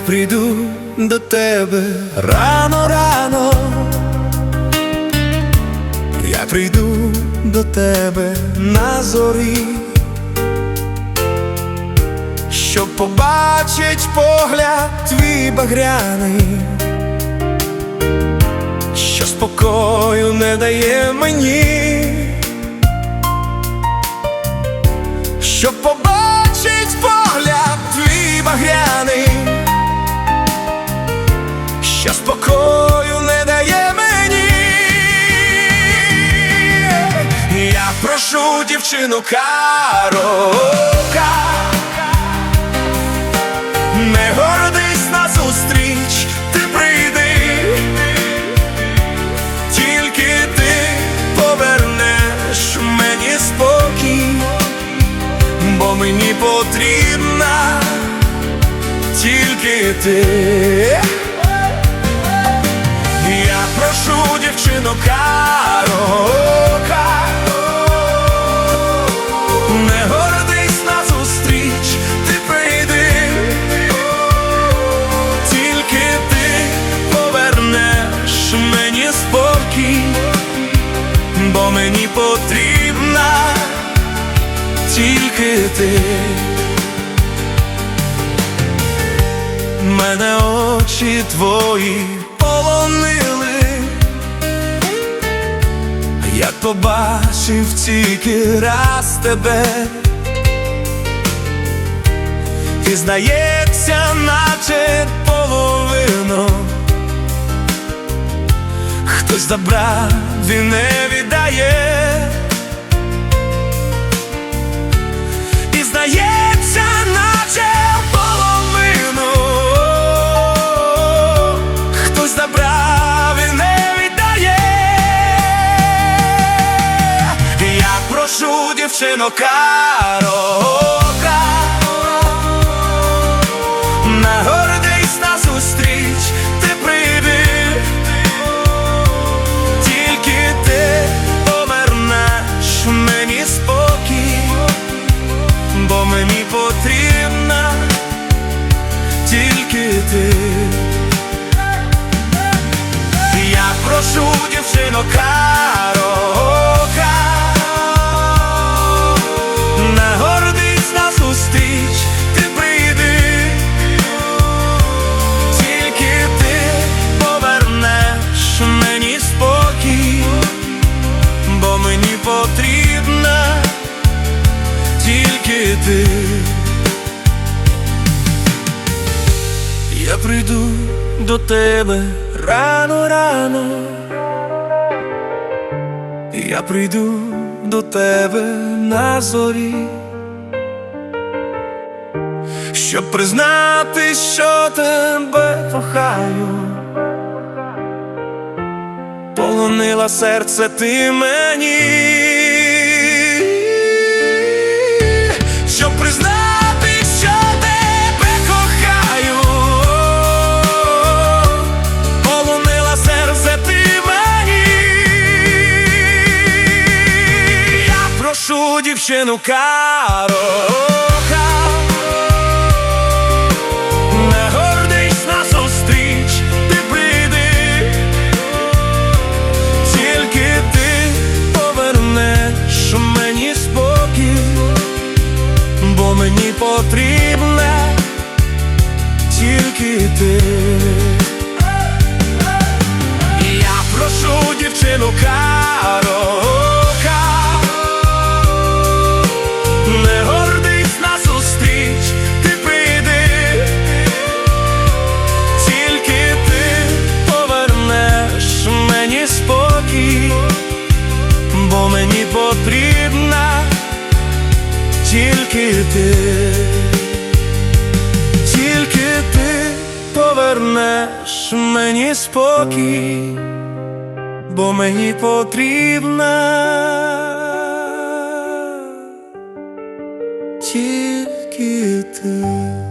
прийду до тебе. Рано, рано, я прийду до тебе на зорі, щоб побачить погляд твій багряний, що спокою не дає мені, щоб побачить прошу дівчину карока, не гордись на зустріч, ти прийди, тільки ти повернеш мені спокій, бо мені потрібна тільки ти. Я прошу дівчину карока тільки ти. Мене очі твої полонили, як побачив тільки раз тебе, і здається, наче половину, хтось забрав і не віддає, прошу дівчину карока, не гордись на зустріч, ти прийди, тільки ти повернеш мені спокій, бо мені потрібна тільки ти. Я прошу дівчину карока до тебе рано, рано. Я прийду до тебе на зорі, щоб признати, що тебе кохаю. Полонила серце ти мені, прошу дівчину карока, не гордись на зустріч, ти прийди, тільки ти повернеш мені спокій, бо мені потрібна тільки ти. Я прошу дівчину карока, повернеш мені спокій, бо мені потрібна тільки ти.